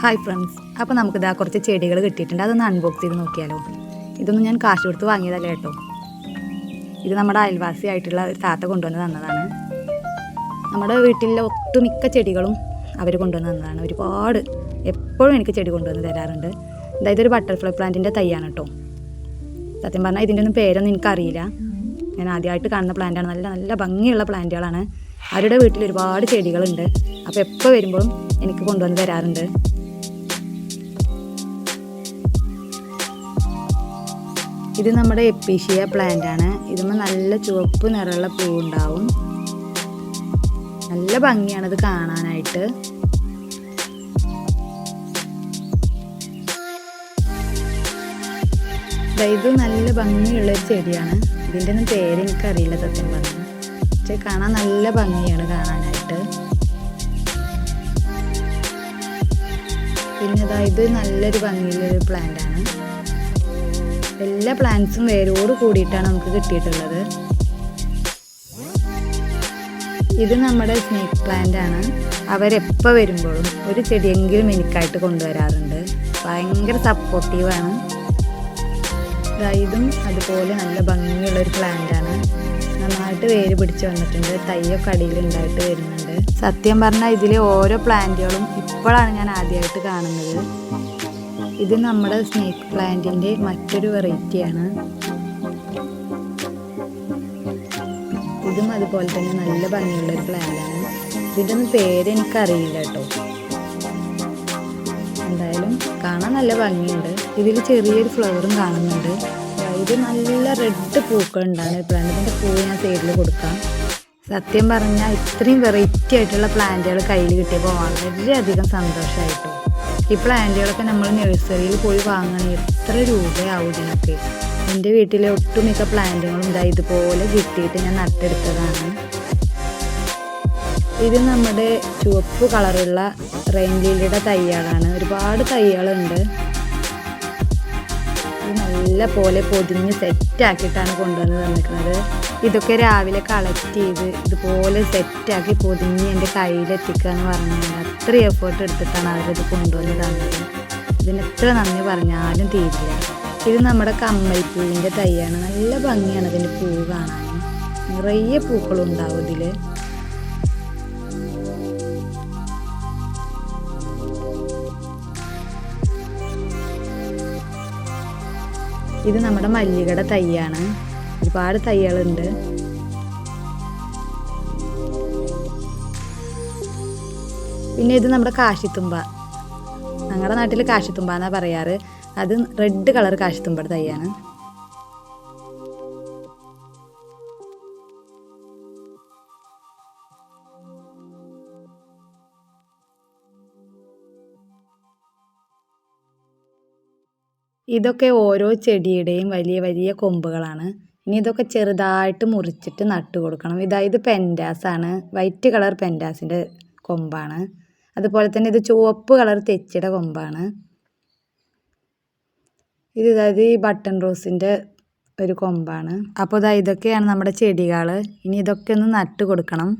Hi friends അപ്പോൾ നമുക്കിതാ കുറച്ച് ചെടികൾ കിട്ടിയിട്ടുണ്ട്. അതൊന്ന് അൺബോക്സ് ചെയ്ത് നോക്കിയാലോ? ഇതൊന്നും ഞാൻ കാശ് കൊടുത്ത് വാങ്ങിയതല്ല കേട്ടോ? ഇത് നമ്മുടെ അയൽവാസി ആയിട്ടുള്ള ഒരു താത്ത കൊണ്ടുവന്ന് തന്നതാണ്. നമ്മുടെ വീട്ടിലെ ഒട്ടുമിക്ക ചെടികളും അവർ കൊണ്ടുവന്ന് തന്നതാണ്. ഒരുപാട് എപ്പോഴും എനിക്ക് ചെടി കൊണ്ടുവന്ന് തരാറുണ്ട്. അതായത് ഒരു ബട്ടർഫ്ലൈ പ്ലാന്റിന്റെ തൈയാണ് കേട്ടോ. സത്യം പറഞ്ഞാൽ ഇതിന്റെ ഒന്നും പേരൊന്നും എനിക്കറിയില്ല. ഞാൻ ആദ്യമായിട്ട് കാണുന്ന പ്ലാന്റാണ് നല്ല നല്ല ഭംഗിയുള്ള പ്ലാന്റുകളാണ് അവരുടെ വീട്ടിൽ ഒരുപാട് ചെടികളുണ്ട്. അപ്പോൾ എപ്പോൾ വരുമ്പോഴും എനിക്ക് കൊണ്ടുവന്ന് തരാറുണ്ട്. ഇത് നമ്മുടെ എപ്പീഷ്യ പ്ലാന്റ് ആണ്. ഇതിന് നല്ല ചുവപ്പ് നിറമുള്ള പൂവുണ്ടാവും. നല്ല ഭംഗിയാണ് ഇത് കാണാനായിട്ട്. ഇത് നല്ല ഭംഗിയുള്ള ഒരു ചെടിയാണ്. ഇതിന്റെ ഒന്നും പേര് എനിക്കറിയില്ല സത്യം പറഞ്ഞു. പക്ഷെ കാണാൻ നല്ല ഭംഗിയാണ് കാണാനായിട്ട്. പിന്നെ ഇതാ ഇത് നല്ലൊരു ഭംഗിയുള്ളൊരു പ്ലാന്റ് ആണ്. എല്ലാ പ്ലാന്റ്സും വേരോട് കൂടിയിട്ടാണ് നമുക്ക് കിട്ടിയിട്ടുള്ളത്. ഇത് നമ്മുടെ സ്നേക്ക് പ്ലാന്റ് ആണ്. അവരെപ്പോൾ വരുമ്പോഴും ഒരു ചെടിയെങ്കിലും എനിക്കായിട്ട് കൊണ്ടുവരാറുണ്ട്. ഭയങ്കര സപ്പോർട്ടീവാണ് ഇതും അതുപോലെ നല്ല ഭംഗിയുള്ള ഒരു പ്ലാന്റ് ആണ്. നന്നായിട്ട് വേര് പിടിച്ച് വന്നിട്ടുണ്ട്. തയ്യൊക്കെ അടിയിൽ ഉണ്ടായിട്ട് വരുന്നുണ്ട്. സത്യം പറഞ്ഞാൽ ഇതിലെ ഓരോ പ്ലാന്റുകളും ഇപ്പോഴാണ് ഞാൻ ആദ്യമായിട്ട് കാണുന്നത്. ഇത് നമ്മുടെ സ്നേക്ക് പ്ലാന്റിന്റെ മറ്റൊരു വെറൈറ്റിയാണ് ഇതും അതുപോലെ തന്നെ നല്ല ഭംഗിയുള്ള ഒരു പ്ലാന്റ് ആണ്. ഇതിന്റെ ഒന്നും പേര് കേട്ടോ. എന്തായാലും കാണാൻ നല്ല ഭംഗിയുണ്ട്. ഇതിൽ ചെറിയൊരു ഫ്ലവറും കാണുന്നുണ്ട്. ഇത് നല്ല റെഡ് പൂക്കൾ ഉണ്ടാണ് പ്ലാന്റ് പൂ ഞാൻ സൈഡിൽ കൊടുക്കാം. സത്യം പറഞ്ഞാൽ ഇത്രയും വെറൈറ്റി ആയിട്ടുള്ള പ്ലാന്റുകൾ കയ്യിൽ കിട്ടിയപ്പോൾ വളരെയധികം സന്തോഷമായിട്ടോ ഈ പ്ലാന്റുകളൊക്കെ നമ്മൾ നഴ്സറിയിൽ പോയി വാങ്ങണ. എത്ര രൂപയാവും ഇതിനൊക്കെ? എന്റെ വീട്ടിലെ ഒട്ടുമിക്ക പ്ലാന്റുകളും ഇതാ ഇതുപോലെ കിട്ടിയിട്ട് ഞാൻ നട്ടെടുത്തതാണ്. ഇത് നമ്മുടെ ചുവപ്പ് കളറുള്ള റെയിൻ ലീലിയുടെ തൈകളാണ് ഒരുപാട് ഇത് നല്ല പോലെ പൊതിഞ്ഞ് സെറ്റാക്കിയിട്ടാണ് കൊണ്ടുവന്ന് തന്നിരിക്കുന്നത്. ഇതൊക്കെ രാവിലെ കളക്ട് ചെയ്ത് ഇതുപോലെ സെറ്റാക്കി പൊതിഞ്ഞ് എന്റെ കയ്യിലെത്തിക്കുക എന്ന് പറഞ്ഞാൽ അത്ര എഫേർട്ട് എടുത്തിട്ടാണ് അവരത് കൊണ്ടുവന്ന് തന്നത്. ഇതിന് എത്ര നന്ദി പറഞ്ഞാലും തീരില്ല. ഇത് നമ്മുടെ കമ്മൽപ്പൂവിന്റെ തൈയാണ്. നല്ല ഭംഗിയാണ് അതിന്റെ പൂവ് കാണാൻ. നിറയെ പൂക്കളുണ്ടാവും ഇതിൽ ഇത് നമ്മുടെ മല്ലികട തൈയാണ്. ഒരുപാട് തയ്യലുണ്ട് പിന്നെ ഇത് നമ്മുടെ കാശിത്തുമ്പ. ഞങ്ങളുടെ നാട്ടിൽ കാശിത്തുമ്പ എന്നാ പറയാറ്. അത് റെഡ് കളർ കാശിത്തുമ്പയുടെ തയ്യാണ് ഇതൊക്കെ ഓരോ ചെടിയുടെയും വലിയ വലിയ കൊമ്പുകളാണ്. ഇനി ഇതൊക്കെ ചെറുതായിട്ട് മുറിച്ചിട്ട് നട്ടു കൊടുക്കണം ഇതായത് പെൻഡാസാണ് വൈറ്റ് കളർ പെന്റാസിന്റെ കൊമ്പാണ്. അതുപോലെ തന്നെ ഇത് ചുവപ്പ് കളർ തെച്ചിയുടെ കൊമ്പാണ്. ഇത് ഇതായത് ഈ ബട്ടൺ റോസിന്റെ ഒരു കൊമ്പാണ്. അപ്പോൾ ഇതാ ഇതൊക്കെയാണ് നമ്മുടെ ചെടികൾ ഇനി ഇതൊക്കെ ഒന്ന് നട്ട് കൊടുക്കണം